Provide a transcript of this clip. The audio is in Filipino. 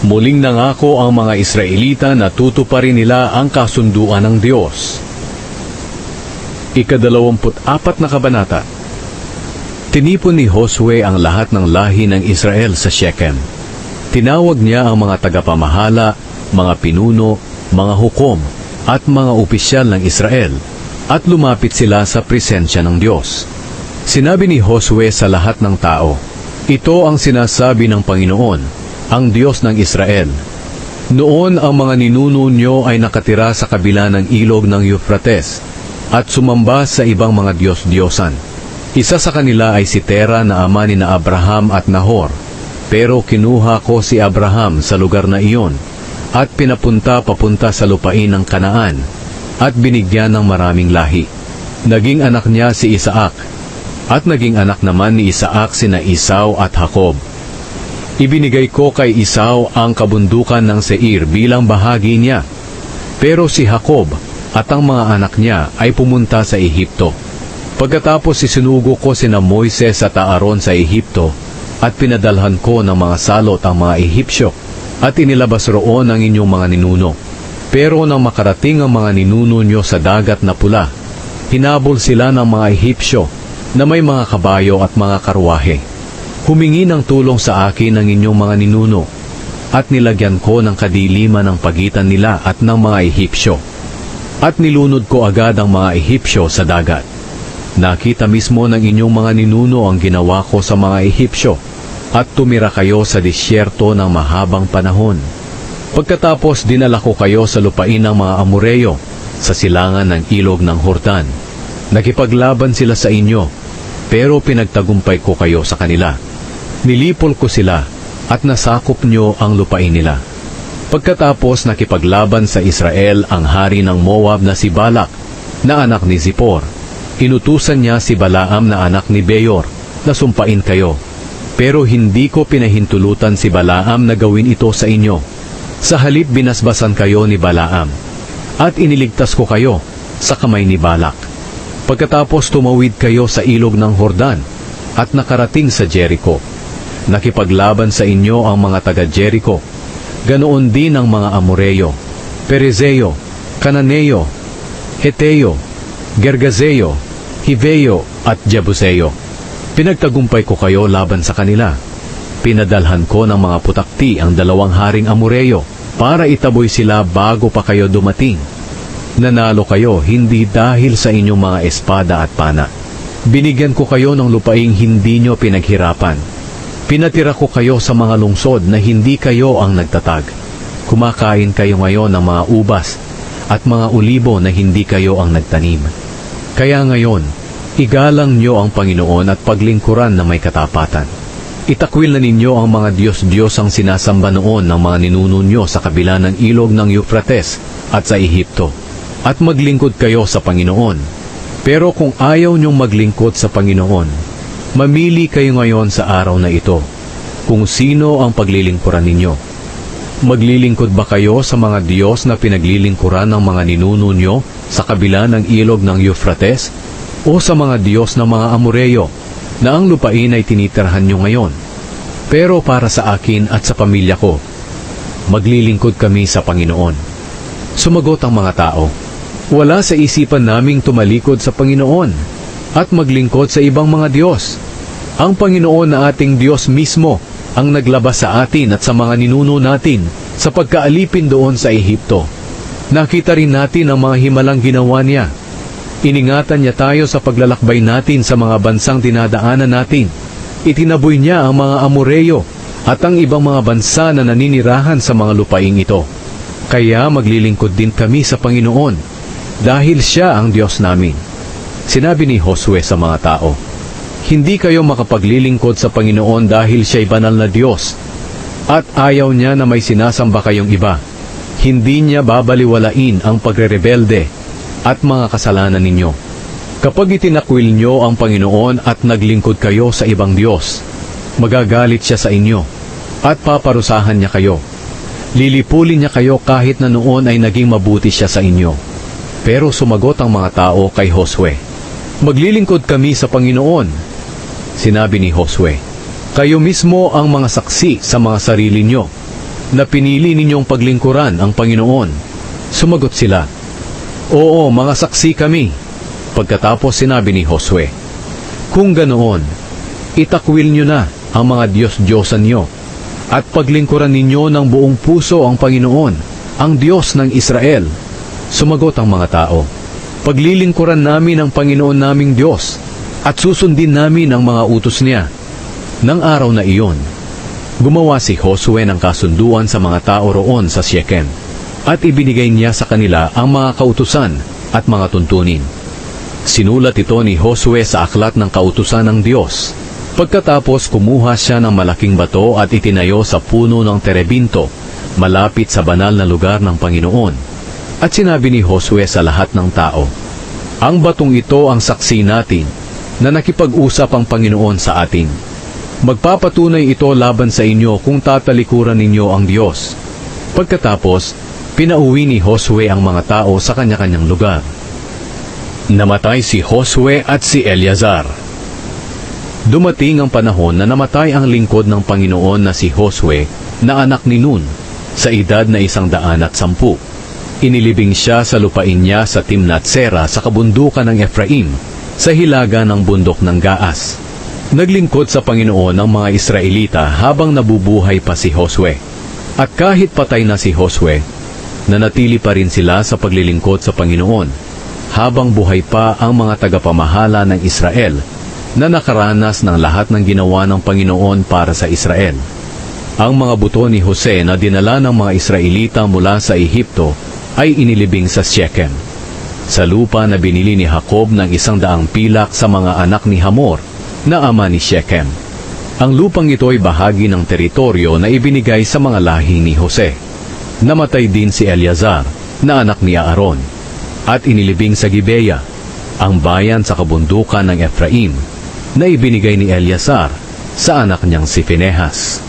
Muling nangako ang mga Israelita na tutuparin nila ang kasunduan ng Diyos. Ikadalawamput apat na kabanata Tinipon ni Josue ang lahat ng lahi ng Israel sa Shechem. Tinawag niya ang mga tagapamahala, mga pinuno, mga hukom, at mga opisyal ng Israel, at lumapit sila sa presensya ng Diyos. Sinabi ni Josue sa lahat ng tao, Ito ang sinasabi ng Panginoon, ang Diyos ng Israel. Noon ang mga ninuno nyo ay nakatira sa kabila ng ilog ng Euphrates at sumamba sa ibang mga Diyos-Diyosan. Isa sa kanila ay si Tera na ama ni na Abraham at Nahor. Pero kinuha ko si Abraham sa lugar na iyon at pinapunta papunta sa lupain ng Kanaan at binigyan ng maraming lahi. Naging anak niya si Isaac at naging anak naman ni Isaac sina Isaw at Jacob. Ibinigay ko kay Isaw ang kabundukan ng Seir bilang bahagi niya. Pero si Jacob at ang mga anak niya ay pumunta sa Ehipto. Pagkatapos isinugo ko sina Moises at Aaron sa Ehipto at pinadalhan ko ng mga salot ang mga Ehipsyo at inilabas roon ang inyong mga ninuno. Pero nang makarating ang mga ninuno nyo sa dagat na pula, hinabol sila ng mga Ehipsyo na may mga kabayo at mga karwahe. Humingi ng tulong sa akin ang inyong mga ninuno at nilagyan ko ng kadiliman ng pagitan nila at ng mga Ehipsyo. At nilunod ko agad ang mga Ehipsyo sa dagat. Nakita mismo ng inyong mga ninuno ang ginawa ko sa mga Ehipsyo at tumira kayo sa disyerto ng mahabang panahon. Pagkatapos dinala ko kayo sa lupain ng mga Amoreyo sa silangan ng ilog ng Hordan. Nakipaglaban sila sa inyo, pero pinagtagumpay ko kayo sa kanila. Nilipol ko sila at nasakop nyo ang lupain nila. Pagkatapos nakipaglaban sa Israel ang hari ng Moab na si Balak, na anak ni Zippor. Inutusan niya si Balaam na anak ni Beyor na sumpain kayo. Pero hindi ko pinahintulutan si Balaam na gawin ito sa inyo. Sa halip binasbasan kayo ni Balaam. At iniligtas ko kayo sa kamay ni Balak. Pagkatapos tumawid kayo sa ilog ng Hordan at nakarating sa Jericho. Nakipaglaban sa inyo ang mga taga Jericho. Ganoon din ang mga Amoreyo, Perezeo, Cananeo, Heteo, Gergazeo, Hiveo at Jebuseo. Pinagtagumpay ko kayo laban sa kanila. Pinadalhan ko ng mga putakti ang dalawang haring Amoreyo para itaboy sila bago pa kayo dumating. Nanalo kayo hindi dahil sa inyong mga espada at pana. Binigyan ko kayo ng lupaing hindi nyo pinaghirapan. Pinatira ko kayo sa mga lungsod na hindi kayo ang nagtatag. Kumakain kayo ngayon ng mga ubas at mga ulibo na hindi kayo ang nagtanim. Kaya ngayon, igalang nyo ang Panginoon at paglingkuran na may katapatan. Itakwil na ninyo ang mga Diyos-Diyos ang sinasamba noon ng mga ninuno nyo sa kabila ng ilog ng Euphrates at sa Ehipto. At maglingkod kayo sa Panginoon. Pero kung ayaw nyong maglingkod sa Panginoon, mamili kayo ngayon sa araw na ito kung sino ang paglilingkuran ninyo. Maglilingkod ba kayo sa mga Diyos na pinaglilingkuran ng mga ninuno nyo sa kabila ng ilog ng Euphrates? O sa mga Diyos ng mga Amoreyo na ang lupain ay tinitirhan nyo ngayon? Pero para sa akin at sa pamilya ko, maglilingkod kami sa Panginoon. Sumagot ang mga tao, Wala sa isipan naming tumalikod sa Panginoon at maglingkod sa ibang mga Diyos. Ang Panginoon na ating Diyos mismo ang naglabas sa atin at sa mga ninuno natin sa pagkaalipin doon sa Ehipto. Nakita rin natin ang mga himalang ginawa niya. Iningatan niya tayo sa paglalakbay natin sa mga bansang dinadaanan natin. Itinaboy niya ang mga Amoreyo at ang ibang mga bansa na naninirahan sa mga lupaing ito. Kaya maglilingkod din kami sa Panginoon dahil siya ang Diyos namin. Sinabi ni Josue sa mga tao, Hindi kayo makapaglilingkod sa Panginoon dahil siya'y banal na Diyos, at ayaw niya na may sinasamba kayong iba. Hindi niya babaliwalain ang pagrerebelde at mga kasalanan ninyo. Kapag itinakwil nyo ang Panginoon at naglingkod kayo sa ibang Diyos, magagalit siya sa inyo at paparusahan niya kayo. Lilipulin niya kayo kahit na noon ay naging mabuti siya sa inyo. Pero sumagot ang mga tao kay Josue, Maglilingkod kami sa Panginoon. Sinabi ni Josue, Kayo mismo ang mga saksi sa mga sarili nyo. na pinili ninyong paglingkuran ang Panginoon? Sumagot sila, Oo, mga saksi kami. Pagkatapos sinabi ni Josue, Kung ganoon, itakwil nyo na ang mga Diyos-Diyosan nyo at paglingkuran ninyo ng buong puso ang Panginoon, ang Diyos ng Israel. Sumagot ang mga tao, Paglilingkuran namin ang Panginoon naming Diyos at susundin namin ang mga utos niya. Nang araw na iyon, gumawa si Josue ng kasunduan sa mga tao roon sa Shechem at ibinigay niya sa kanila ang mga kautusan at mga tuntunin. Sinulat ito ni Josue sa aklat ng kautusan ng Diyos. Pagkatapos kumuha siya ng malaking bato at itinayo sa puno ng terebinto, malapit sa banal na lugar ng Panginoon. At sinabi ni Josue sa lahat ng tao, Ang batong ito ang saksi natin na nakipag-usap ang Panginoon sa atin. Magpapatunay ito laban sa inyo kung tatalikuran ninyo ang Diyos. Pagkatapos, pinauwi ni Josue ang mga tao sa kanya-kanyang lugar. Namatay si Josue at si Eleazar. Dumating ang panahon na namatay ang lingkod ng Panginoon na si Josue na anak ni Nun sa edad na isang daan at sampu. Inilibing siya sa lupain niya sa Timnat Sera sa kabundukan ng Ephraim sa hilaga ng bundok ng Gaas. Naglingkod sa Panginoon ang mga Israelita habang nabubuhay pa si Josue. At kahit patay na si Josue, nanatili pa rin sila sa paglilingkod sa Panginoon habang buhay pa ang mga tagapamahala ng Israel na nakaranas ng lahat ng ginawa ng Panginoon para sa Israel. Ang mga buto ni Jose na dinala ng mga Israelita mula sa Ehipto ay inilibing sa Shechem, sa lupa na binili ni Jacob ng isang daang pilak sa mga anak ni Hamor na ama ni Shechem. Ang lupang ito ay bahagi ng teritoryo na ibinigay sa mga lahi ni Jose. Namatay din si Eleazar na anak ni Aaron at inilibing sa Gibeya, ang bayan sa kabundukan ng Ephraim na ibinigay ni Eleazar sa anak niyang si Phinehas.